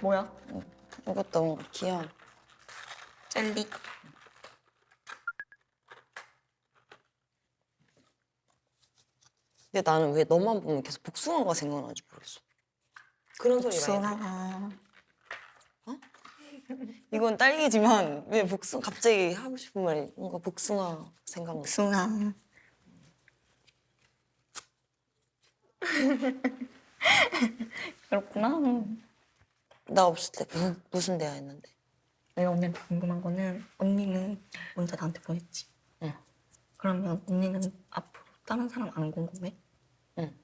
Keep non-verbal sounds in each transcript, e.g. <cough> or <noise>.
뭐야? 이것도 뭔가 귀여워. 젤리. 근데 나는 왜 너만 보면 계속 복숭아가 생각나는지 모르겠어. 그런 소리가 있어. 복숭아. 이건 딸기지만 왜 복숭아 갑자기 하고 싶은 말이 뭔가 복숭아 생각나. 복숭아. <laughs> 그렇구나. 나 없을 때 무슨, 무슨 대화 했는데? 내가 언니한테 궁금한 거는 언니는 먼저 나한테 보냈지. 응. 그러면 언니는 앞으로 다른 사람 안 궁금해? 응.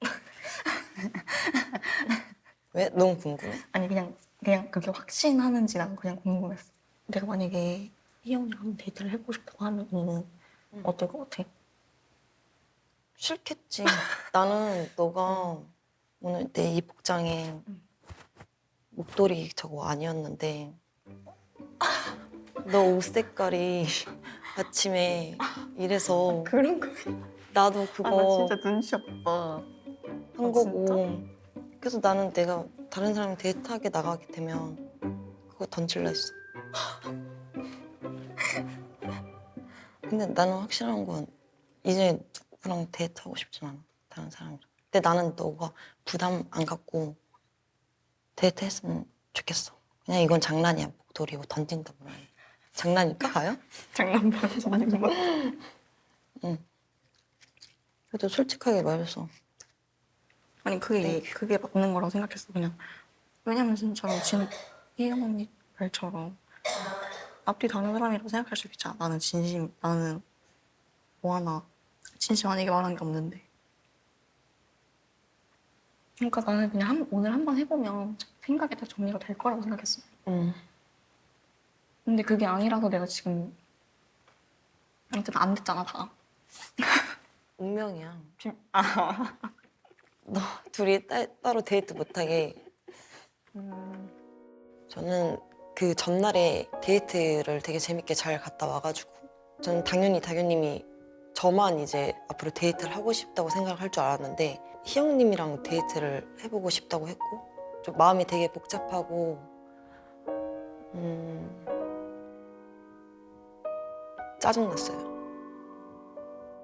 <laughs> 왜? 너무 궁금해? 아니 그냥 그냥 그게 확신하는지 난 그냥 궁금했어. 내가 만약에 희영이랑 데이트를 해보고 싶다고 하면 언니는 어떨 것 같아? 싫겠지. 나는 너가 오늘 내 이 복장에 목도리 저거 아니었는데 너 옷 색깔이 아침에 이래서 그런 거. 나도 아, 나 그거 진짜 눈치 없다. 한 아, 거고 그래서 나는 내가 다른 사람이 데이트하게 나가게 되면 그거 던질라 했어. 근데 나는 확실한 건 이제 누구랑 데이트하고 싶진 않아. 다른 사람이랑. 근데 나는 너가 부담 안 갖고 데이트 했으면 좋겠어. 그냥 이건 장난이야. 목도리고 던진다 뭐라. 장난일까 봐요? 장난반지 아니고. 그래도 솔직하게 말해서 아니 그게 그게 맞는 거라고 생각했어 그냥. 왜냐면 진짜로 진 희영 언니 말처럼 앞뒤 다른 사람이라고 생각할 수 있잖아. 나는 진심 나는 뭐 하나 진심 아니게 말하는 게 없는데. 그러니까 나는 그냥 한, 오늘 한 번 해보면 생각이 다 정리가 될 거라고 생각했어. 음. 근데 그게 아니라서 내가 지금 아무튼 안 됐잖아 다. <laughs> 운명이야. 지금- 아. <laughs> 너 둘이 따, 따로 데이트 못하게 저는 그 전날에 데이트를 되게 재밌게 잘 갔다 와가지고 저는 당연히 다교님이 저만 이제 앞으로 데이트를 하고 싶다고 생각을 할 줄 알았는데 희영님이랑 데이트를 해보고 싶다고 했고 좀 마음이 되게 복잡하고 음, 짜증났어요.